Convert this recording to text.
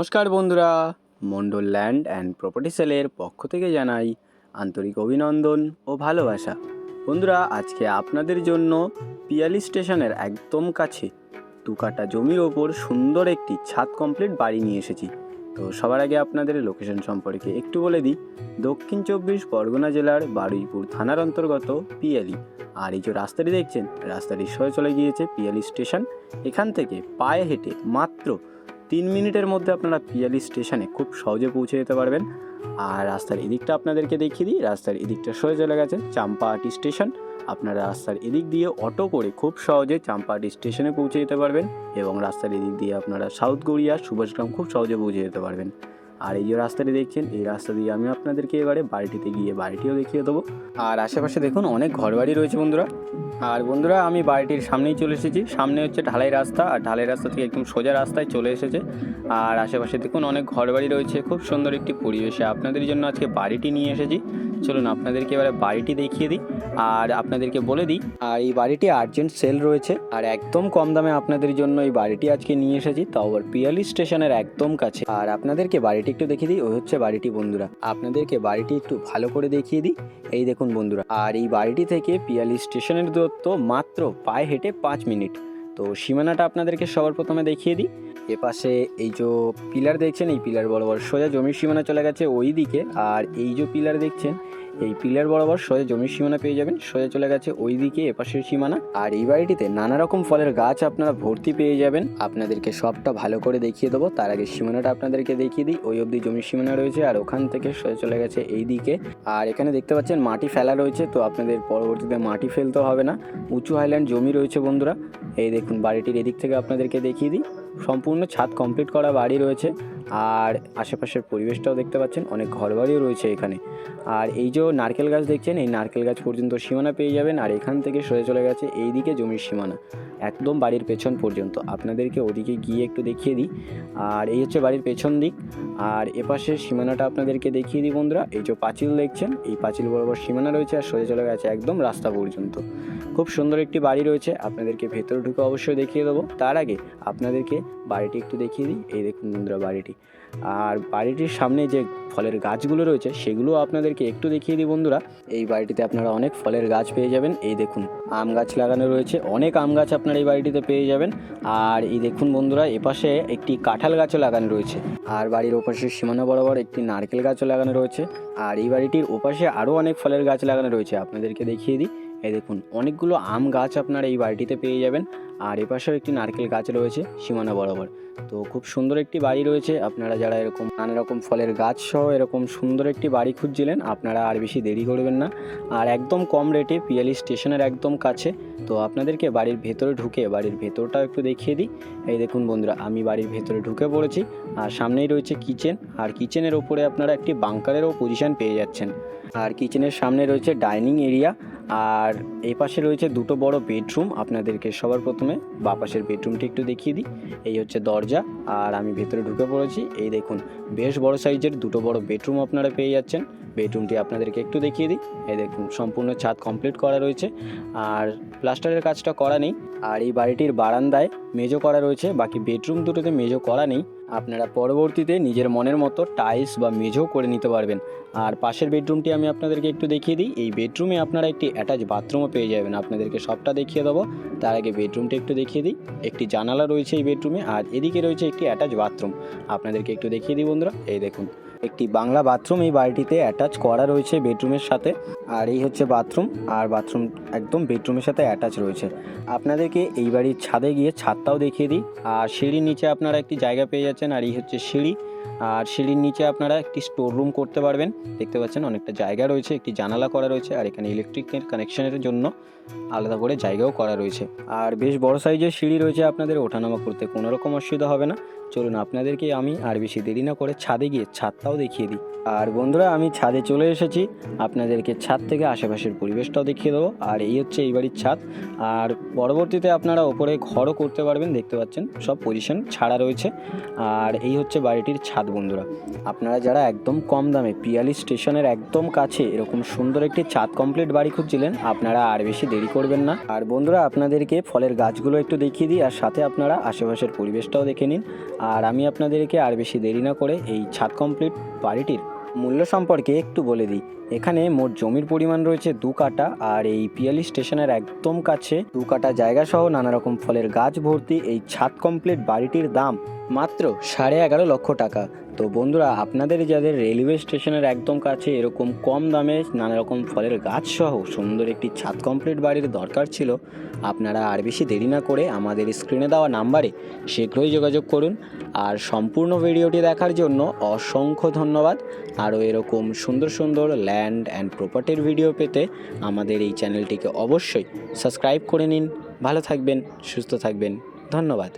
নমস্কার বন্ধুরা, Mondal land and property সেলের পক্ষ থেকে জানাই আন্তরিক অভিনন্দন ও ভালোবাসা। বন্ধুরা, আজকে আপনাদের জন্য পিয়ালি স্টেশনের একদম কাছে দু কাটা জমির ওপর সুন্দর একটি ছাদ কমপ্লিট বাড়ি নিয়ে এসেছি। তো সবার আগে আপনাদের লোকেশন সম্পর্কে একটু বলে দিই। দক্ষিণ চব্বিশ পরগনা জেলার বারুইপুর থানার অন্তর্গত পিয়ালি। আর এই যে রাস্তাটি দেখছেন, রাস্তাটি সয়ে চলে গিয়েছে পিয়ালি স্টেশন। এখান থেকে পায়ে হেঁটে মাত্র তিন মিনিটের মধ্যে আপনারা পিয়ালি স্টেশনে খুব সহজে পৌঁছে যেতে পারবেন। আর রাস্তার এদিকটা আপনাদেরকে দেখিয়ে দিই। রাস্তার এদিকটা সরে চলে গেছে চাম্পাহাটি স্টেশন। আপনারা রাস্তার এদিক দিয়ে অটো করে খুব সহজে চাম্পাহাটি স্টেশনে পৌঁছে যেতে পারবেন এবং রাস্তার এদিক দিয়ে আপনারা সাউথ গড়িয়া, সুভাষগ্রাম খুব সহজে পৌঁছে যেতে পারবেন। আর এই যে রাস্তাটি দেখছেন, এই রাস্তা দিয়ে আমি আপনাদেরকে এবারে বাড়িটিতে গিয়ে বাড়িটিও দেখিয়ে দেবো। আর আশেপাশে দেখুন অনেক ঘরবাড়ি রয়েছে বন্ধুরা। আর বন্ধুরা, আমি বাড়িটির সামনেই চলে এসেছি। সামনে হচ্ছে ঢালাই রাস্তা, আর ঢালাই রাস্তা থেকে একদম সোজা রাস্তায় চলে এসেছে। আর আশেপাশে দেখুন অনেক ঘরবাড়ি রয়েছে, খুব সুন্দর একটি পরিবেশে। আপনাদের জন্য আজকে বাড়িটি নিয়ে এসেছি। চলুন আপনাদেরকে এবারে বাড়িটি দেখিয়ে দিই, আর আপনাদেরকে বলে দিই, আর এই বাড়িটি আর্জেন্ট সেল রয়েছে। আর একদম কম দামে আপনাদের জন্য এই বাড়িটি আজকে নিয়ে এসেছি তাও পিয়ালি স্টেশনের একদম কাছে। আর আপনাদেরকে বাড়িটি একটু দেখিয়ে দিই, ওই হচ্ছে বাড়িটি বন্ধুরা। আপনাদেরকে বাড়িটি একটু ভালো করে দেখিয়ে দিই। এই দেখুন বন্ধুরা, আর এই বাড়িটি থেকে পিয়ালি স্টেশনের দূরত্ব মাত্র পায়ে হেঁটে পাঁচ মিনিট। তো সীমানাটা আপনাদেরকে সবার প্রথমে দেখিয়ে দিই। এপাশে এই যে পিলার দেখছেন, এই পিলার বড় বড় সোজা জমির সীমানা চলে গেছে ওই দিকে আর এই যে পিলার দেখছেন এই পিলার বরাবর সোজা জমির সীমানা পেয়ে যাবেন। সোজা চলে গেছে ওই দিকে এপাশের সীমানা। আর এই বাড়িটিতে নানা রকম ফলের গাছ আপনারা ভর্তি পেয়ে যাবেন। আপনাদেরকে সবটা ভালো করে দেখিয়ে দেবো। তার আগে সীমানাটা আপনাদেরকে দেখিয়ে দিই। ওই অবধি জমির সীমানা রয়েছে আর ওখান থেকে সোজা চলে গেছে এই দিকে আর এখানে দেখতে পাচ্ছেন মাটি ফেলা রয়েছে। তো আপনাদের পরবর্তীতে মাটি ফেলতে হবে না। উঁচু হাইল্যান্ড জমি রয়েছে বন্ধুরা। এই দেখুন, বাড়িটির এদিক থেকে আপনাদেরকে দেখিয়ে দিই। সম্পূর্ণ ছাদ কমপ্লিট করা বাড়ি রয়েছে। আর আশেপাশের পরিবেশটাও দেখতে পাচ্ছেন, অনেক ঘরবাড়িও রয়েছে এখানে। আর এই যে নারকেল গাছ দেখছেন, এই নারকেল গাছ পর্যন্ত সীমানা পেয়ে যাবেন আর এখান থেকে সরে চলে গেছে এই দিকে জমির সীমানা, একদম বাড়ির পেছন পর্যন্ত। আপনাদেরকে ওদিকে গিয়ে একটু দেখিয়ে দিই। আর এই হচ্ছে বাড়ির পেছন দিক। আর এপাশের সীমানাটা আপনাদেরকে দেখিয়ে দিই বন্ধুরা। এই যে পাঁচিল দেখছেন, এই পাঁচিল বরাবর সীমানা রয়েছে আর সরে চলে গেছে একদম রাস্তা পর্যন্ত। খুব সুন্দর একটি বাড়ি রয়েছে। আপনাদেরকে ভেতরে ঢুকে অবশ্যই দেখিয়ে দেবো। তার আগে আপনাদেরকে বাড়িটি একটু দেখিয়ে দিই। এই দেখুন বন্ধুরা বাড়িটি। আর বাড়িটির সামনে যে ফলের গাছগুলো রয়েছে, সেগুলো আপনাদেরকে একটু দেখিয়ে দিই বন্ধুরা। এই বাড়িটিতে আপনারা অনেক ফলের গাছ পেয়ে যাবেন। এই দেখুন, আম গাছ লাগানো রয়েছে। অনেক আম গাছ আপনারা এই বাড়িটিতে পেয়ে যাবেন। আর এই দেখুন বন্ধুরা, এপাশে একটি কাঁঠাল গাছও লাগানো রয়েছে। আর বাড়ির ওপাশে সীমানা বরাবর একটি নারকেল গাছও লাগানো রয়েছে। আর এই বাড়িটির ওপাশে আরও অনেক ফলের গাছ লাগানো রয়েছে। আপনাদেরকে দেখিয়ে দিই। এই দেখুন, অনেকগুলো আম গাছ আপনারা এই বাড়িটিতে পেয়ে যাবেন। আর এপাশেও একটি নারকেল গাছ রয়েছে সীমানা বরাবর। তো খুব সুন্দর একটি বাড়ি রয়েছে। আপনারা যারা এরকম নানা রকম ফলের গাছ সহ এরকম সুন্দর একটি বাড়ি খুঁজছিলেন, আপনারা আর বেশি দেরি করবেন না। আর একদম কম রেটে পিয়ালি স্টেশনের একদম কাছে। তো আপনাদেরকে বাড়ির ভেতরে ঢুকে, বাড়ির ভেতরটাও একটু দেখিয়ে দিই। এই দেখুন বন্ধুরা, আমি বাড়ির ভেতরে ঢুকে পড়েছি। আর সামনেই রয়েছে কিচেন আর কিচেনের ওপরে আপনারা একটি বাংকারেরও পজিশন পেয়ে যাচ্ছেন। আর কিচেনের সামনে রয়েছে ডাইনিং এরিয়া আর এই পাশে রয়েছে দুটো বড় বেডরুম। আপনাদেরকে সবার প্রথমে বা পাশের বেডরুমটি একটু দেখিয়ে দিই। এই হচ্ছে দরজা আর আমি ভেতরে ঢুকে পড়েছি। এই দেখুন, বেশ বড় সাইজের দুটো বড় বেডরুম আপনারা পেয়ে যাচ্ছেন। বেডরুমটি আপনাদেরকে একটু দেখিয়ে দিই। এই দেখুন, সম্পূর্ণ ছাদ কমপ্লিট করা রয়েছে। আর প্লাস্টারের কাজটা করা নেই। আর এই বাড়িটির বারান্দায় মেজো করা রয়েছে। বাকি বেডরুম দুটোতে মেজো করা নেই। আপনারা পরবর্তীতে নিজের মনের মতো টাইলস বা মেঝেও করে নিতে পারবেন। আর পাশের বেডরুমটি আমি আপনাদেরকে একটু দেখিয়ে দিই। এই বেডরুমে আপনারা একটি অ্যাটাচ বাথরুমও পেয়ে যাবেন। আপনাদেরকে সবটা দেখিয়ে দেবো। তার আগে বেডরুমটা একটু দেখিয়ে দিই। একটি জানালা রয়েছে এই বেডরুমে আর এদিকে রয়েছে একটি অ্যাটাচ বাথরুম আপনাদেরকে একটু দেখিয়ে দিই বন্ধুরা। এই দেখুন। একটি বাংলা বাথরুম এই বাড়িটিতে অ্যাটাচ করা রয়েছে বেডরুমের সাথে। আর এই হচ্ছে বাথরুম আর বাথরুম একদম বেডরুমের সাথে অ্যাটাচ রয়েছে। আপনাদেরকে এই বাড়ির ছাদে গিয়ে ছাদটাও দেখিয়ে দিই। আর সিঁড়ির নিচে আপনারা একটি জায়গা পেয়ে যাচ্ছেন, আর এই হচ্ছে সিঁড়ি। আর সিঁড়ির নিচে আপনারা একটি স্টোর রুম করতে পারবেন। দেখতে পাচ্ছেন অনেকটা জায়গা রয়েছে, একটি জানালা করা রয়েছে, আর এখানে ইলেকট্রিকের কানেকশনের জন্য আলাদা করে জায়গাও করা রয়েছে। আর বেশ বড় সাইজের সিঁড়ি রয়েছে আপনাদের, ওঠানামা করতে কোনো রকম অসুবিধা হবে না। চলুন আপনাদেরকে আমি আর বেশি দেরি না করে ছাদে গিয়ে ছাদটাও দেখিয়ে দিই। আর বন্ধুরা, আমি ছাদে চলে এসেছি। আপনাদেরকে ছাদ থেকে আশেপাশের পরিবেশটাও দেখিয়ে দেবো। আর এই হচ্ছে এই বাড়ির ছাদ। আর পরবর্তীতে আপনারা ওপরে ঘরও করতে পারবেন, দেখতে পাচ্ছেন? সব পজিশন ছাড়া রয়েছে। আর এই হচ্ছে বাড়িটির ছাদ বন্ধুরা। আপনারা যারা একদম কম দামে পিয়ালি স্টেশনের একদম কাছে এরকম সুন্দর একটি ছাদ কমপ্লিট বাড়ি খুঁজছিলেন, আপনারা আর বেশি দেরি করবেন না। আর বন্ধুরা, আপনাদেরকে ফলের গাছগুলো একটু দেখিয়ে দিই, আর সাথে আপনারা আশেপাশের পরিবেশটাও দেখে নিন। আর আমি আপনাদেরকে আর বেশি দেরি না করে এই ছাদ কমপ্লিট বাড়িটির মূল্য সম্পর্কে একটু বলে দিই। এখানে মোট জমির পরিমাণ রয়েছে দু কাটা আর এই পিয়ালি স্টেশনের একদম কাছে দু কাটা জায়গা সহ নানা রকম ফলের গাছ ভর্তি এই ছাদ কমপ্লিট বাড়িটির দাম মাত্র সাড়ে এগারো লক্ষ টাকা। তো বন্ধুরা, আপনাদের যাদের রেলওয়ে স্টেশনের একদম কাছে এরকম কম দামে নানা রকম ফলের গাছ সহ সুন্দর একটি ছাদ কমপ্লিট বাড়ির দরকার ছিল, আপনারা আর বেশি দেরি না করে আমাদের স্ক্রিনে দেওয়া নাম্বারে শীঘ্রই যোগাযোগ করুন। আর সম্পূর্ণ ভিডিওটি দেখার জন্য অসংখ্য ধন্যবাদ। আরও এরকম সুন্দর সুন্দর ল্যান্ড অ্যান্ড প্রপার্টির ভিডিও পেতে আমাদের এই চ্যানেলটিকে অবশ্যই সাবস্ক্রাইব করে নিন। ভালো থাকবেন, সুস্থ থাকবেন। ধন্যবাদ।